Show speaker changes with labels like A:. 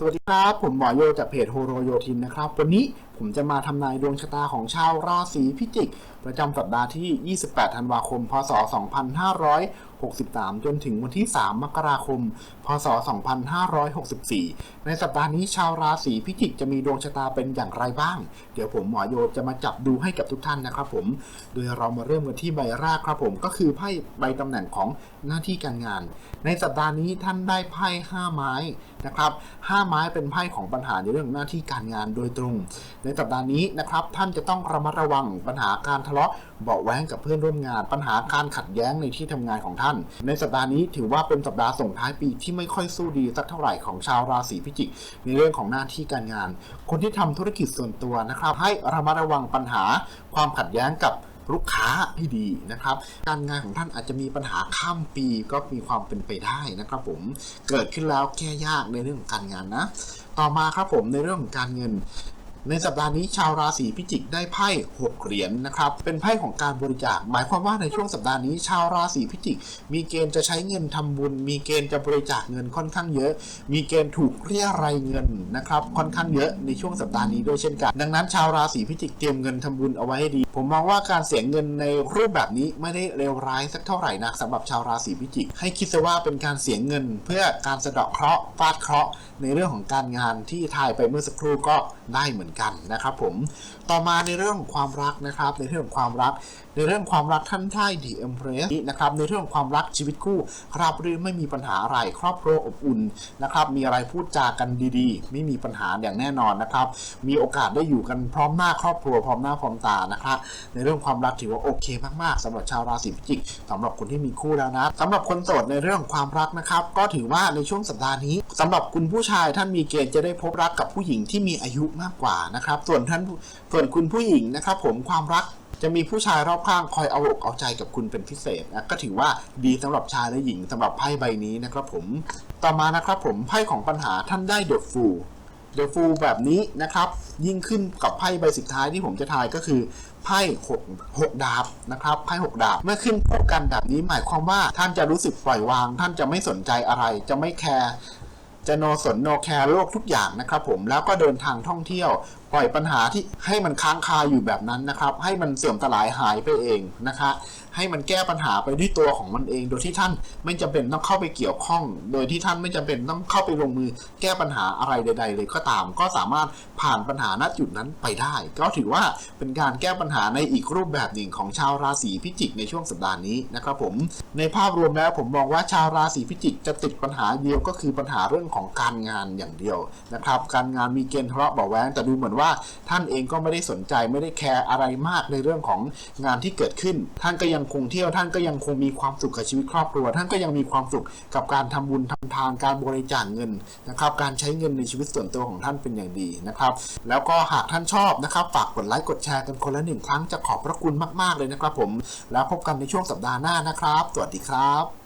A: สวัสดีครับ ผมหมอโยจากเพจโฮโรโยทินนะครับ วันนี้ ผมจะมาทำนายดวงชะตาของชาวราศีพิจิก ประจำสัปดาห์ที่ 28 ธันวาคม พศ 2563 จนถึงวันที่ 3 มกราคม พศ 2564 ในสัปดาห์นี้ชาวราศีพิจิกจะมีดวงชะตาเป็นอย่างไรบ้าง เดี๋ยวผมหมอโยจะมาจับดูให้กับทุกท่านนะครับผม โดยเรามาเริ่มกันที่ใบแรกครับผมก็คือไพ่ใบตำแหน่งของหน้าที่การงาน ในสัปดาห์นี้ท่านได้ไพ่ห้าไม้นะครับห้าไม้เป็นไพ่ของปัญหาในเรื่องหน้าที่การงานโดยตรงในในสัปดาห์นี้นะครับท่านจะต้องระมัดระวังปัญหาการทะเลาะเบาแว้งกับเพื่อนร่วมงาน ปัญหาการขัดแย้งในที่ทำงานของท่าน ในสัปดาห์นี้ถือว่าเป็นสัปดาห์ส่งท้ายปีที่ไม่ค่อยสู้ดีสักเท่าไหร่ของชาวราศีพิจิก ในเรื่องของหน้าที่การงาน คนที่ทำธุรกิจส่วนตัวนะครับ ให้ระมัดระวังปัญหาความขัดแย้งกับลูกค้าที่ดีนะครับ การงานของท่านอาจจะมีปัญหาข้ามปีก็มีความเป็นไปได้นะครับผมเกิดขึ้นแล้วแก้ยากในเรื่องของการงานนะ ต่อมาครับผมในเรื่องของการเงิน ในสัปดาห์นี้ชาวราศีพิจิกได้ไพ่หกเหรียญนะครับ เป็นไพ่ของการบริจาค หมายความว่าในช่วงสัปดาห์นี้ ชาวราศีพิจิก มีเกณฑ์จะใช้เงินทำบุญ มีเกณฑ์จะบริจาคเงินค่อนข้างเยอะ มีเกณฑ์ถูกเรียรายเงินนะครับ ค่อนข้างเยอะในช่วงสัปดาห์นี้ด้วยเช่นกัน ดังนั้นชาวราศีพิจิกเตรียมเงินทำบุญเอาไว้ให้ดี ผมมองว่าการเสียเงินในรูปแบบนี้ไม่ได้เลวร้ายสักเท่าไหร่นักสำหรับชาวราศีพิจิก ให้คิดซะว่าเป็นการเสียเงินเพื่อการสะเดาะเคราะห์ฟาดเคราะห์ในเรื่องของการงานที่ทายไปเมื่อสักครู่ก็ได้เหมือนกันนะครับผมต่อมาในเรื่องของความรักนะครับ ในเรื่องของความรัก ในเรื่องความรักท่านได้ดีเอ็มเพรสนะครับในเรื่องของความรักชีวิตคู่ราบรื่นไม่มีปัญหาอะไรครอบครัวอบอุ่นนะครับมีอะไรพูดจากันดีๆ ไม่มีปัญหาอย่างแน่นอนนะครับ มีโอกาสได้อยู่กันพร้อมหน้าครอบครัวพร้อมหน้าพร้อมตานะครับในเรื่องความรักถือว่าโอเคมากๆสำหรับชาวราศีพิจิกสำหรับคนที่มีคู่แล้วนะสำหรับคนโสดในเรื่องความรักนะครับ ก็ถือว่าในช่วงสัปดาห์นี้สำหรับคุณผู้ชายท่านมีเกณฑ์จะได้พบรักกับผู้หญิงที่มีอายุมากกว่านะครับส่วนท่านส่วนคุณผู้หญิงนะครับ ผมความรักจะมีผู้ชายรอบข้างคอยเอาอกเอาใจกับคุณเป็นพิเศษนะก็ถือว่าดีสำหรับชายและหญิงสำหรับไพ่ใบนี้นะครับผมต่อมานะครับผมไพ่ของปัญหาท่านได้เดอะฟู เดอะฟูแบบนี้นะครับ ยิ่งขึ้นกับไพ่ใบสุดท้ายที่ผมจะทายก็คือไพ่หกหกดาบนะครับไพ่หกดาบเมื่อขึ้นพบกันแบบนี้หมายความว่าท่านจะรู้สึกปล่อยวาง ท่านจะไม่สนใจอะไร จะไม่แคร์จะโนสนโนแคร์โลกทุกอย่างนะครับผมแล้วก็เดินทางท่องเที่ยว ปล่อยปัญหาที่ให้มันค้างคาอยู่แบบนั้นนะครับ ให้มันเสื่อมสลายหายไปเองนะคะ ให้มันแก้ปัญหาไปด้วยตัวของมันเอง โดยที่ท่านไม่จำเป็นต้องเข้าไปเกี่ยวข้อง โดยที่ท่านไม่จำเป็นต้องเข้าไปลงมือแก้ปัญหาอะไรใด ๆ เลยก็ตาม ก็สามารถผ่านปัญหาณจุดนั้นไปได้ ก็ถือว่าเป็นการแก้ปัญหาในอีกรูปแบบหนึ่งของชาวราศีพิจิกในช่วงสัปดาห์นี้นะครับผม ในภาพรวมแล้วผมมองว่าชาวราศีพิจิกจะติดปัญหาเดียวก็คือปัญหาเรื่องของการงานอย่างเดียวนะครับ การงานมีเกณฑ์ทะเลาะเบาแวงแต่ดูเหมือนว่าท่านเองก็ไม่ได้สนใจไม่ได้แคร์อะไรมากในเรื่องของงานที่เกิดขึ้น ท่านก็ยังคงเที่ยวท่านก็ยังคงมีความสุขกับชีวิตครอบครัว ท่านก็ยังมีความสุขกับการทำบุญทำทานการบริจาคเงินนะครับการใช้เงินในชีวิตส่วนตัวของท่านเป็นอย่างดีนะครับ แล้วก็หากท่านชอบนะครับฝากกดไลค์กดแชร์กันคนละหนึ่งครั้งจะขอบพระคุณมาก ๆ เลยนะครับผมแล้วพบกันในช่วงสัปดาห์หน้านะครับ สวัสดีครับ